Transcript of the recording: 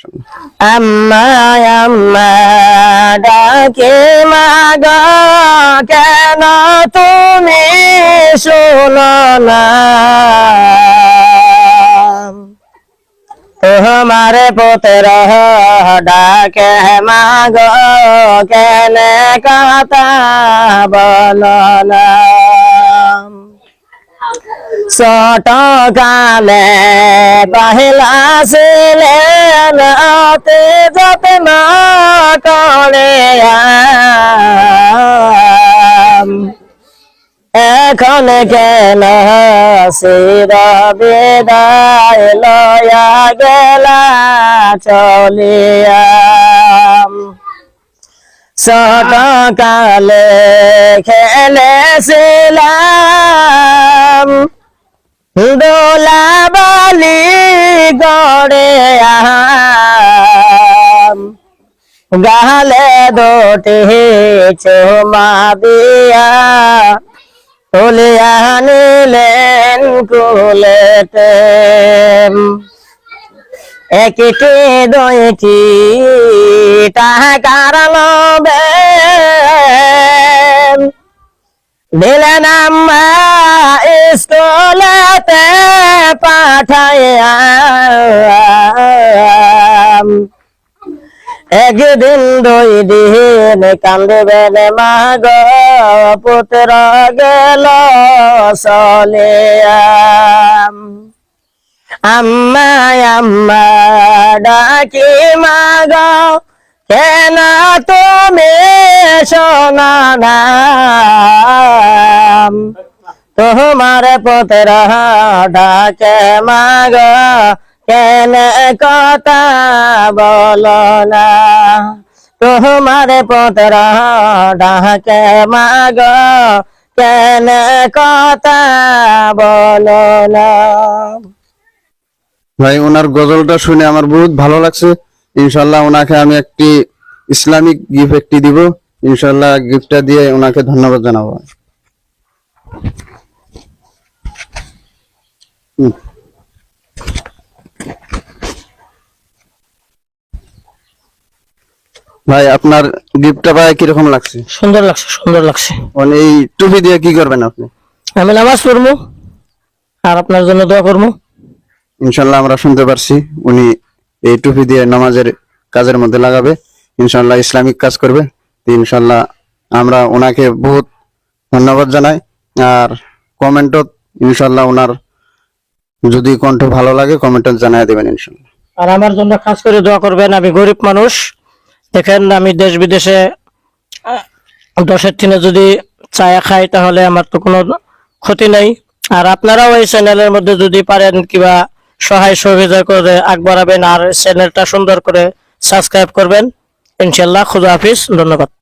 আম্মা আম্মা, ডাকে মাগ, কেন তুমি শোনো না? তোমার পুত্র ডাকে মাগ, কেন কথা বলো না? ছোট কালে পহিলা ছিলেন অতি যত্ন করে আম। এখন কেন শির বিদায় লয়া গেলা চলিয়া ছোট কালে খেলেছিলাম দোলা বালি গড়ে আম। গালে দোটি চুমা দিয়া। তুলিয়া নিলেন কুলেতে। একটি দুইটি টাকার লবে দিলেন আম্মা স্কুলেতে পাঠাইয়া একদিন দুই দিন কান্দবেন মাগ, পুত্র গেল চলিয়া আম্মা আম্মা ডাকি মাগ, কেন তুমি শোনা তোমার পুত্র ডাকে মাগ, কেন কথা বলো না? তোমার পুত্র ডাকে মাগ, কেন কথা বলো না? ভাই, ওনার গজলটা শুনে আমার বহুত ভালো লাগছে। ইনশাল্লাহ ওনাকে আমি একটি ইসলামিক গিফট একটি দিব। ইনশাল্লাহ গিফটটা দিয়ে ওনাকে ধন্যবাদ জানাব। ভাই আপনার গিফটটা পায় কীরকম লাগছে? সুন্দর লাগছে সুন্দর লাগছে। মানে এই টুপি দিয়ে কি করবেন আপনি? আমি নামাজ পড়ব আর আপনার জন্য দোয়া করব। ইনশাল্লাহ আমরা শুনতে পারছি উনি এই টুপি দিয়ে নামাজের কাজের মধ্যে লাগাবে। ইনশাল্লাহ ইসলামিক কাজ করবে। ইনশাল্লাহ আমরা ওনাকে বহুত ধন্যবাদ জানাই। আর কমেন্টও ইনশাল্লাহ ওনার যদি কণ্ঠ ভালো লাগে কমেন্টে জানাই দেবেন ইনশাল্লাহ। আর আমার জন্য খাস করে দোয়া করবেন, আমি গরিব মানুষ। দেখেন, আমি দেশ বিদেশে দশের দিনে যদি চায়া খাই, তাহলে আমার তো কোনো ক্ষতি নেই। আর আপনারাও এই চ্যানেলের মধ্যে যদি পারেন, কিবা সহায় সহযোগিতা করে আগ বাড়াবেন, আর চ্যানেলটা সুন্দর করে সাবস্ক্রাইব করবেন। ইনশাল্লাহ, খুদা হাফিজ, ধন্যবাদ।